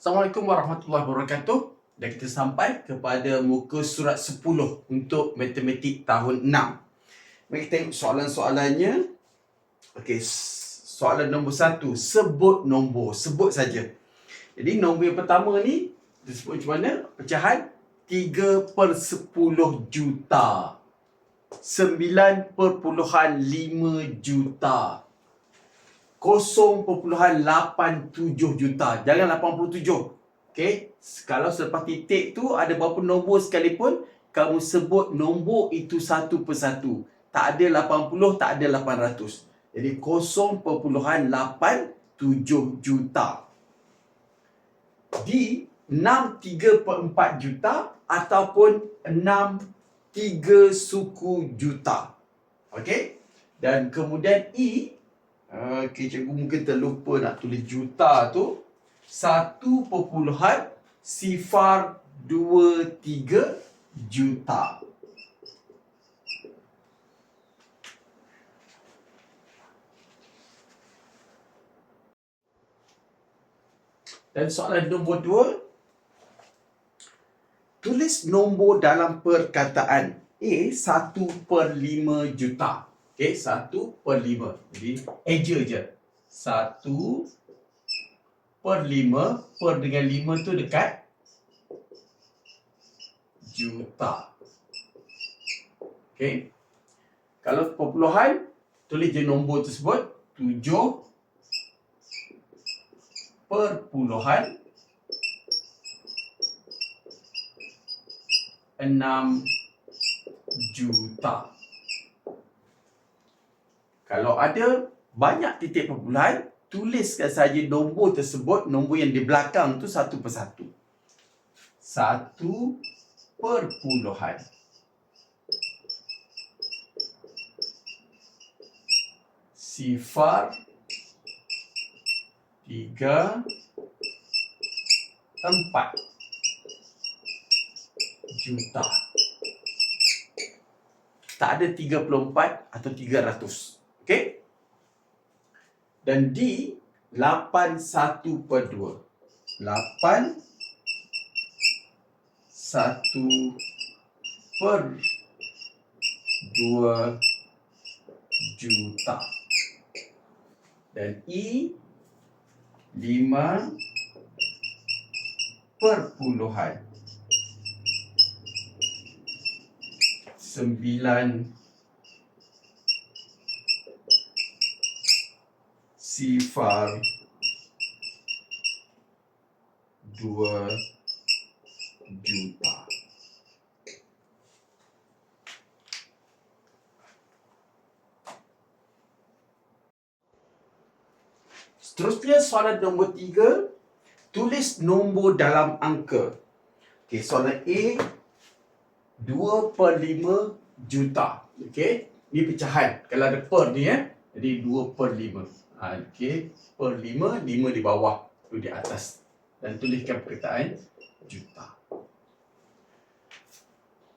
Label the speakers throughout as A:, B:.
A: Assalamualaikum warahmatullahi wabarakatuh. Dan kita sampai kepada muka surat 10 untuk matematik tahun 6. Mari kita tengok soalan-soalannya. Okey, soalan nombor satu. Sebut nombor. Sebut saja. Jadi nombor yang pertama ni, disebut macam mana? Pecahan 3 per 10 juta. 9.5 juta. 0.87 juta. Jangan 87. Okey. Kalau selepas titik tu ada berapa nombor sekalipun, kamu sebut nombor itu satu persatu. Tak ada 80, tak ada 800. Jadi 0.87 juta. Di 6 3 per 4 juta ataupun 6 3 suku juta. Okey? Dan kemudian E Okey, cikgu mungkin terlupa nak tulis juta tu. Satu perpuluhan sifar dua tiga juta. Dan soalan nombor dua. Tulis nombor dalam perkataan A satu per lima juta. Okey, satu per lima. Jadi, eja je. Satu per lima. Per dengan lima tu dekat juta. Okey. Kalau perpuluhan, tulis je nombor tersebut. Tujuh perpuluhan enam juta. Kalau ada banyak titik perpuluhan, tuliskan saja nombor tersebut, nombor yang di belakang tu satu persatu. Satu perpuluhan. Sifar tiga empat juta. Tak ada 34 atau 300. Okey? Dan D 8 1 per 2. 8 1 per 2 juta. Dan E 5 perpuluhan 9 sifar dua juta. Seterusnya soalan nombor tiga, tulis nombor dalam angka. Okey, soalan A, 2 per 5 juta. Okey, ni pecahan. Kalau ada per ni ya, jadi 2 per 5. Ha, okay. Per 5, 5 di bawah. Tu di atas. Dan tuliskan perkataan juta.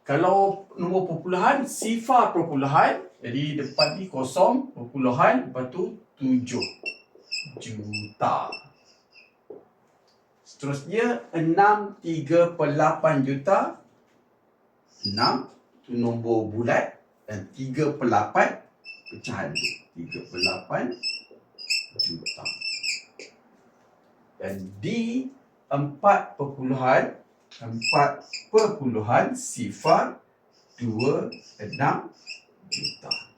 A: Kalau nombor perpuluhan, sifar perpuluhan. Jadi depan ni kosong, perpuluhan. Lepas tu tujuh juta. Seterusnya, enam tiga per lapan juta. Enam, tu nombor bulat. Dan tiga per lapan, pecahan tu. Tiga per lapan, juta. Dan D empat perpuluhan empat perpuluhan sifar dua enam juta.